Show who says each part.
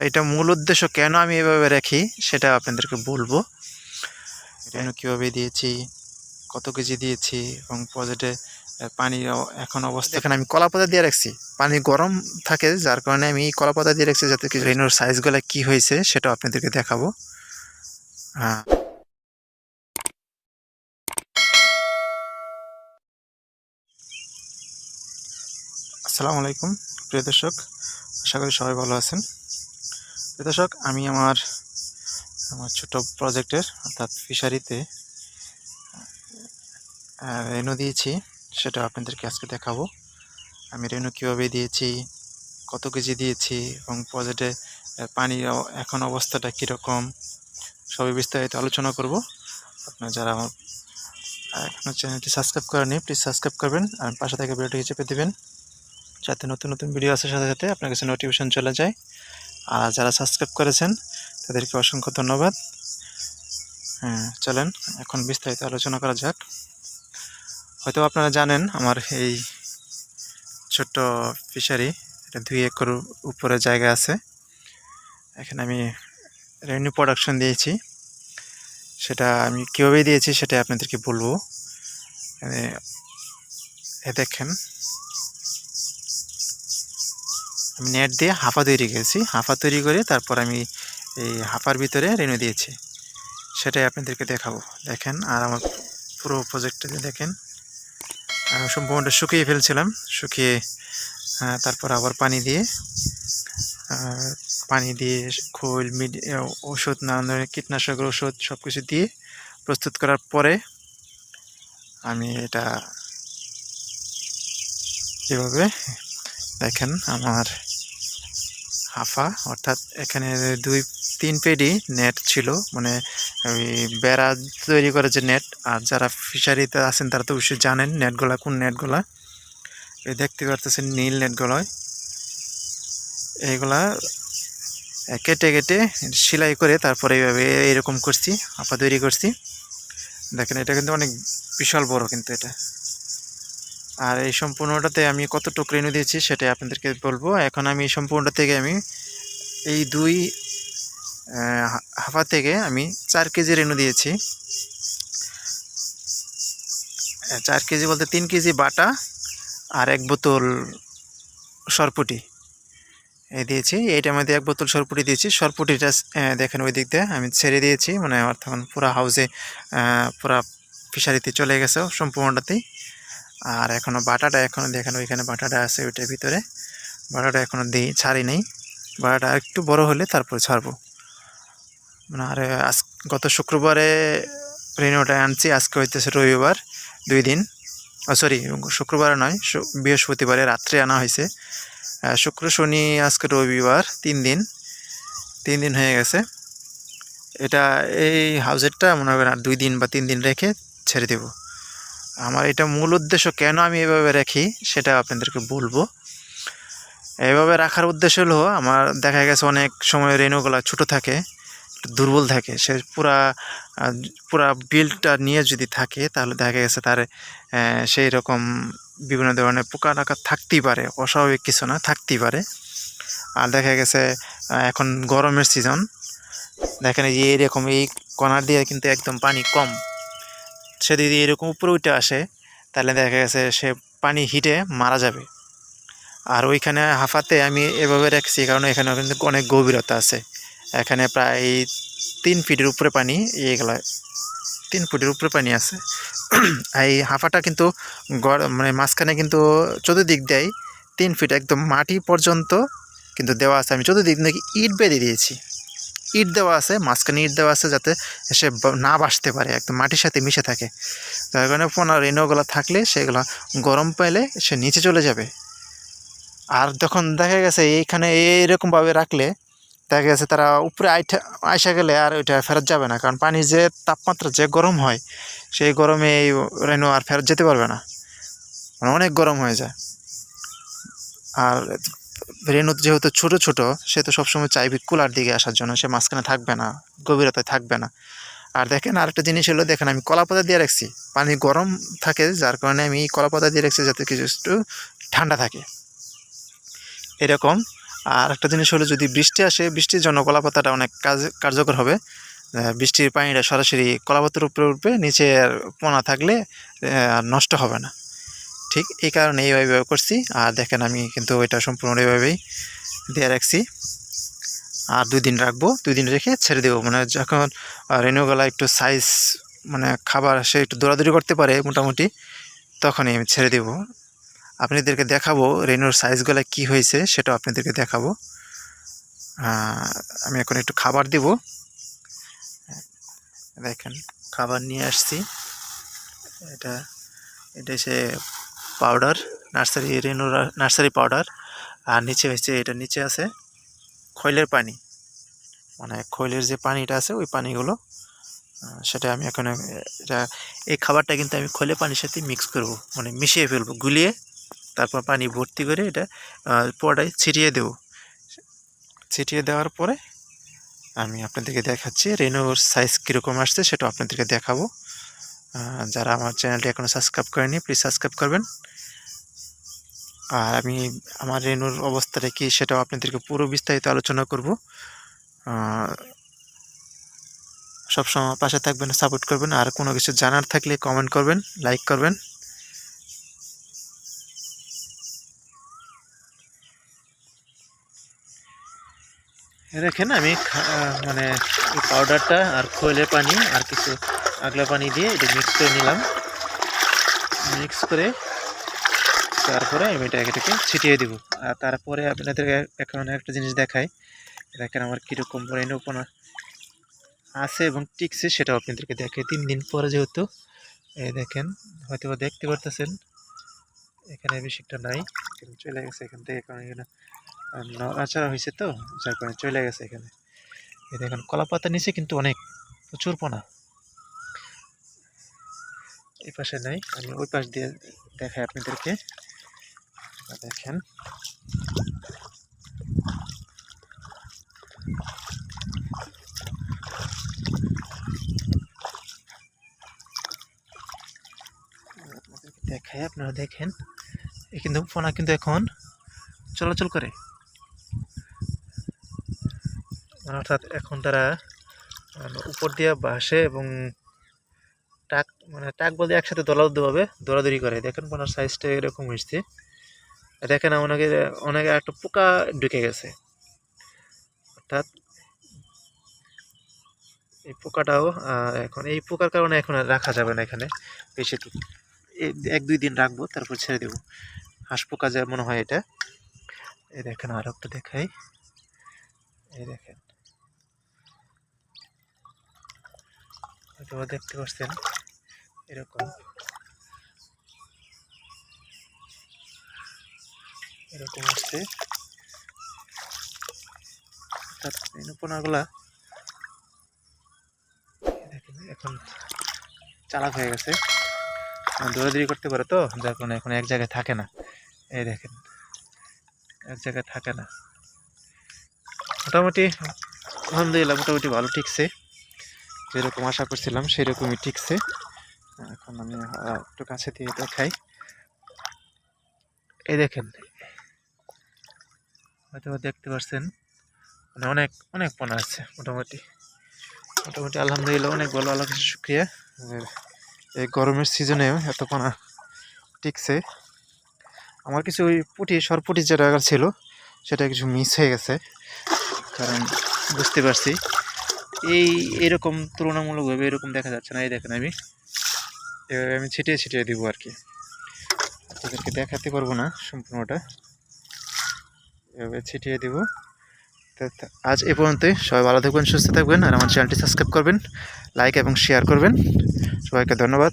Speaker 1: এটা মূল উদ্দেশ্য কেন আমি এভাবে রাখি সেটা আপনাদেরকে বলব। রেনু কীভাবে দিয়েছি, কত কেজি দিয়েছি এবং পজেটে পানির এখন অবস্থা। এখানে আমি কলা পাতা দিয়ে রাখছি। পানি গরম থাকে, যার কারণে আমি কলা পাতা দিয়ে রাখছি যাতে কিছু রেনুর সাইজগুলো কি হয়েছে সেটা আপনাদেরকে দেখাবো। হ্যাঁ। আসসালামু আলাইকুম, প্রিয় দর্শক। আশা করি সবাই ভালো আছেন। দর্শক, আমি আমার আমার ছোট প্রজেক্টের অর্থাৎ ফিশারিতে রেনু দিয়েছি, সেটা আপনাদেরকে আজকে দেখাবো। আমি রেনু কীভাবে দিয়েছি, কত কেজি দিয়েছি এবং প্রজেক্টে পানির এখন অবস্থাটা কীরকম, সবই বিস্তারিত আলোচনা করব। আপনারা যারা আমার এখনও চ্যানেলটি সাবস্ক্রাইব করেনি প্লিজ সাবস্ক্রাইব করবেন আর পাশে থেকে ভিডিওটি চেপে দেবেন, যাতে নতুন নতুন ভিডিও আসার সাথে সাথে আপনার কাছে নোটিফিকেশন চলে যায়। আর যারা সাবস্ক্রাইব করেছেন, তাদেরকে অসংখ্য ধন্যবাদ। হ্যাঁ চলেন, এখন বিস্তারিত আলোচনা করা যাক। হয়তো আপনারা জানেন, আমার এই ছোট্ট ফিশারি এটা দুই একর উপরে জায়গা আছে। এখানে আমি রেভিনিউ প্রোডাকশন দিয়েছি। সেটা আমি কীভাবে দিয়েছি সেটা আপনাদেরকে বলব। এ- দেখেন আমি নেট দিয়ে হাফা তৈরি করেছি। হাফা তৈরি করে তারপর আমি এই হাফার ভিতরে রেনু দিয়েছি। সেটাই আপনাদেরকে দেখাবো। দেখেন, আর আমার পুরো প্রজেক্টটা দেখেন। সম্পূর্ণটা শুকিয়ে ফেলছিলাম। শুকিয়ে তারপর আবার পানি দিয়ে পানি দিয়ে খোল, মিড ওষুধ নানান ধরনের কীটনাশকের ওষুধ সব কিছু দিয়ে প্রস্তুত করার পরে আমি এটা এভাবে দেখেন আমার হাফা, অর্থাৎ এখানে দুই, তিন পেডি নেট ছিল। মানে ওই বেড়া তৈরি করে যে নেট, আর যারা ফিশারিতে আছেন তারা তো অবশ্যই জানেন নেটগুলা, কোন নেটগুলা। এই দেখতে পারতেছেন নীল নেটগুলোয়। এইগুলা কেটে কেটে সেলাই করে তারপরে এইভাবে এরকম করছি, হাফা তৈরি করছি। দেখেন, এটা কিন্তু অনেক বিশাল বড় কিন্তু এটা। আর এই সম্পূর্ণটাতে আমি কতটুকু রেনু দিয়েছি সেটাই আপনাদেরকে বলব। এখন আমি এই সম্পূর্ণটা থেকে আমি এই দুই হাফা থেকে আমি চার কেজি রেনু দিয়েছি। চার কেজি বলতে তিন কেজি বাটা আর এক বোতল সরপুটি এই দিয়েছি। এইটার মধ্যে এক বোতল সরপুটি দিয়েছি। সরপুটিটা দেখেন ওই দিক দিয়ে আমি ছেড়ে দিয়েছি। মানে আমার তখন পুরো হাউসে পুরা ফিশারিতে চলে গেছে সম্পূর্ণটাতেই। আর এখনও বাটাটা এখনও দেখেন ওইখানে বাটাটা আছে ওইটার ভিতরে। বাটাটা এখনও দিই ছাড়ি নেই। বাটাটা একটু বড় হলে তারপরে ছাড়বো। মানে আর আজ, গত শুক্রবারে রেনোটা আনছি, আজকে হইতেছে রবিবার, দুই দিন। ও সরি শুক্রবারে নয় বৃহস্পতিবারে রাত্রে আনা হয়েছে শুক্র, শনি, আজকে রবিবার, তিন দিন। তিন দিন হয়ে গেছে। এটা এই হাউজেরটা মনে করেন দুই দিন বা তিন দিন রেখে ছেড়ে দেব। আমার এটা মূল উদ্দেশ্য কেন আমি এভাবে রাখি সেটা আপনাদেরকে বলব। এভাবে রাখার উদ্দেশ্য হলো, আমার দেখা গেছে অনেক সময় রেনুগুলা ছোট থাকে দুর্বল থাকে, সে পুরা পুরা বিলটা নিয়ে যদি থাকে, তাহলে দেখা গেছে তার সেই রকম বিভিন্ন ধরনের পোকা টাকা থাকতেই পারে, অস্বাভাবিক কিছু না, থাকতেই পারে। আর দেখা গেছে এখন গরমের সিজন দেখেন এই যে এরকম এই কণার দিয়ে কিন্তু একদম পানি কম। সে যদি এরকম উপরে উঠে আসে, তাহলে দেখা গেছে সে পানি হিটে মারা যাবে। আর ওইখানে হাফাতে আমি এভাবে রাখছি, কারণ এখানে কিন্তু অনেক গভীরতা আছে। এখানে প্রায় তিন ফিটের উপরে পানি এইগুলা তিন ফুটের উপরে পানি আছে। এই হাফাটা কিন্তু গড় মানে মাঝখানে কিন্তু চতুর্দিক দেয়, তিন ফিট একদম মাটি পর্যন্ত কিন্তু দেওয়া আছে। আমি চতুর্দিক নাকি ইট বেঁধে দিয়েছি। ইট দেওয়া আছে, মাঝখানে ইট দেওয়া আছে যাতে সে না বাসতে পারে, একদম মাটির সাথে মিশে থাকে। তার কারণে পোনা রেনোগুলো থাকলে সেগুলো গরম পাইলে সে নিচে চলে যাবে। আর যখন দেখা গেছে এইখানে এইরকমভাবে রাখলে, দেখা গেছে তারা উপরে আইঠা আইসা গেলে আর ওইটা ফেরত যাবে না, কারণ পানির যে তাপমাত্রা যে গরম হয়, সেই গরমে এই রেনু আর ফেরত যেতে পারবে না। মানে অনেক গরম হয়ে যায়। আর রেনু যেহেতু ছোট ছোট, সে তো সবসময় চাইবে কুলার দিকে আসার জন্য, সে মাঝখানে থাকবে না, গভীরতায় থাকবে না। আর দেখেন আরেকটা জিনিস হলো, দেখেন আমি কলা পাতা দিয়ে রাখছি, পানি গরম থাকে, যার কারণে আমি কলা পাতা দিয়ে রাখছি যাতে কিছু একটু ঠান্ডা থাকে। এরকম। আর একটা জিনিস হলো, যদি বৃষ্টি আসে, বৃষ্টির জন্য কলাপাতাটা অনেক কাজ, কার্যকর হবে। বৃষ্টির পানিটা সরাসরি কলাপাতার উপরে উঠবে নিচে পোনা থাকলে নষ্ট হবে না। ঠিক এই কারণে এইভাবে করছি। আর দেখেন আমি কিন্তু এটা সম্পূর্ণ এইভাবেই দিয়ে রাখছি। আর দুই দিন রাখব, দুই দিন রেখে ছেড়ে দেবো। মানে যখন রেনুগুলা একটু সাইজ মানে খাবার সে একটু দৌড়াদৌড়ি করতে পারে মোটামুটি, তখনই আমি ছেড়ে দেবো। আপনাদেরকে দেখাবো রেনুর সাইজগুলো কি হয়েছে, সেটাও আপনাদেরকে দেখাবো। আমি এখন একটু খাবার দেব। দেখেন, খাবার নিয়ে আসছি। এটা এটা সে পাউডার নার্সারি রেনুর নার্সারি পাউডার আর নিচে হচ্ছে এটা নিচে আছে খৈলের পানি। মানে খৈলের যে পানিটা আছে ওই পানিগুলো সেটা আমি এখন এটা এই খাবারটা কিন্তু আমি খৈলের পানির সাথে মিক্স করব। মানে মিশিয়ে ফেলব গুলিয়ে তারপর পানি ভর্তি করে এটা আহ, ছিটিয়ে দেব। ছিটিয়ে দেওয়ার পরে আমি আপনাদেরকে দেখাচ্ছি রেনুর সাইজ কীরকম আসছে সেটা আপনাদেরকে দেখাবো। যারা আমার চ্যানেলটি এখনও সাবস্ক্রাইব করেনি প্লিজ সাবস্ক্রাইব করবেন। আর আমি আমার রেনুর অবস্থাটা কি সেটাও আপনাদেরকে পুরো বিস্তারিত আলোচনা করব। সবসময় পাশে থাকবেন সাপোর্ট করবেন। আর কোনো কিছু জানার থাকলে কমেন্ট করবেন লাইক করবেন। দেখেন আমি মানে পাউডারটা আর খোলের পানি আর কিছু আগলা পানি দিয়ে এটা মিক্স করে নিলাম। মিক্স করে তারপরে আমি এটা এটাকে ছিটিয়ে দিব। আর তারপরে আপনাদেরকে এখন একটা জিনিস দেখাই। দেখেন আমার কীরকম রেণুপনা আছে এবং টিকছে সেটাও আপনাদেরকে দেখে তিন দিন পরে যেহেতু এই দেখেন হয়তো দেখতে পারতেছেন, এখানে বেশি একটা নাই চলে গেছে এখান থেকে, কারণ এখানে নড়াচড়া হয়েছে তো, যার কারণে চলে গেছে এখানে। এই দেখেন কলা পাতার নিচে কিন্তু অনেক প্রচুর পোনা। এই পাশে নাই। আমি ওই পাশ দিয়ে দেখাই আপনাদেরকে। দেখেন। দেখাই, আপনারা দেখেন। কিন্তু ফোনা কিন্তু এখন চলাচল করে। মানে অর্থাৎ এখন তারা উপর দিয়ে বাসে এবং মানে টাক বলতে একসাথে দলাদুভাবে দৌড়াদৌড়ি করে। দেখেন ফোনার সাইজটা এরকম হয়েছে। দেখেন অনেকে অনেকে একটা পোকা ঢুকে গেছে। অর্থাৎ এই পোকাটাও এখন, এই পোকার কারণে এখন আর রাখা যাবে না এখানে। বেশি এক দুই দিন রাখব, তারপর ছেড়ে দেবো। হাঁস পোকা যা মনে হয় এটা। এই দেখেন আর একটা দেখাই। এই দেখেন। হয়তো দেখতে পাচ্ছেন। এরকম। এরকম আসছে অর্থাৎ দেখেন, এখন চালাক হয়ে গেছে। দৌড়াদৌড়ি করতে পারে তো, যার কারণে এখন এক জায়গায় থাকে না। এই দেখেন, এক জায়গায় থাকে না। মোটামুটি, আলহামদুলিল্লাহ, মোটামুটি ভালো ঠিকছে যেরকম আশা করছিলাম, সেরকমই ঠিকছে এখন আমি একটু কাছে দিয়ে দেখাই। এই দেখেন হয়তো দেখতে পাচ্ছেন মানে অনেক অনেক পোনা আছে মোটামুটি। মোটামুটি আলহামদুলিল্লাহ অনেক ভালো, আল্লাহ কাছে শুক্রিয়া। এই গরমের সিজনেও এত পোনা টিকছে। আমার কিছু ওই পুটি, সরপুটি যেটা ছিল, সেটা কিছু মিস হয়ে গেছে। কারণ বুঝতে পারছি, এই এরকম তুলনামূলকভাবে এরকম দেখা যাচ্ছে না। এই দেখেন আমি। এভাবে আমি ছিটিয়ে ছিটিয়ে দেবো আর কি। তাদেরকে দেখাতে পারব না সম্পূর্ণটা। এভাবে ছিটিয়ে দিব। আজ এ পর্যন্তই। সবাই ভালো থাকবেন, সুস্থ থাকবেন, আর আমার চ্যানেলটি সাবস্ক্রাইব করবেন, লাইক এবং শেয়ার করবেন। সবাইকে ধন্যবাদ।